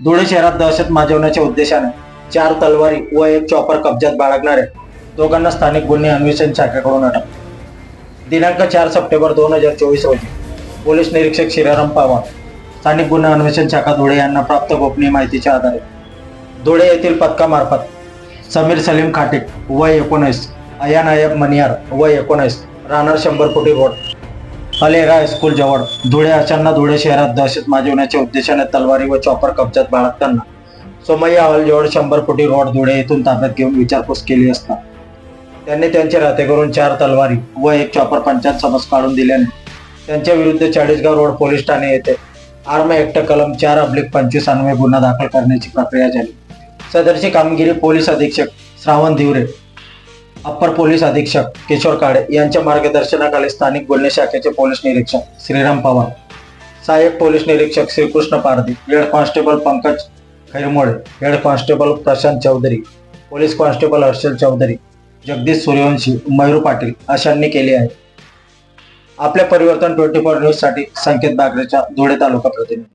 धुळे शहरात दहशत माजवण्याच्या उद्देशाने चार तलवारी व एक चॉपर कब्जात बाळगणाऱ्या दोघांना स्थानिक गुन्हे अन्वेषण शाखेकडून अटक. दिनांक चार सप्टेंबर दोन हजार चोवीस रोजी पोलीस निरीक्षक श्रीराम पवार स्थानिक गुन्हे अन्वेषण शाखा धुळे यांना प्राप्त गोपनीय माहितीच्या आधारे धुळे येथील पथकामार्फत समीर सलीम खाटे वय एकोणीस अयान अयब मनियार वय एकोणीस राहणार शंभर कोटी रोड अलेरा स्कूल जवळ. धुळे अचानक धुळे शहरात दहशत माजवण्याच्या उद्देशाने तलवारी व चॉपर कब्जात बाळगताना. सोमय्या हॉल जवळ शंभर कोटी रोड धुळे येथून ताब्यात घेऊन विचारपूस केली असता. त्यांनी त्यांचे राहते करून चार तलवारी व एक चॉपर पंचायत समज काढून दिल्याने त्यांच्या विरुद्ध चाळीसगाव रोड पोलीस ठाणे येथे आर्म ऍक्ट कलम चार अब्लिक पंचवीस अन्वये गुन्हा दाखल करण्याची प्रक्रिया झाली. सदरची कामगिरी पोलीस अधीक्षक श्रावण धिवरे अप्पर पोलीस अधीक्षक किशोर काळे यांच्या मार्गदर्शनाखाली स्थानिक गुन्हे शाखेचे पोलीस निरीक्षक श्रीराम पवार सहाय्यक पोलीस निरीक्षक Shrikrishna Pardhi head constable Pankaj Khairmole head constable Prashant Chaudhari police constable Harshal Chaudhari Jagdish Suryavanshi Mayur Patil अशांनी केले आहे. आपल्या परिवर्तन ट्वेंटी फोर न्यूजसाठी संकेत बागरेच्या धुळे तालुका प्रतिनिधी.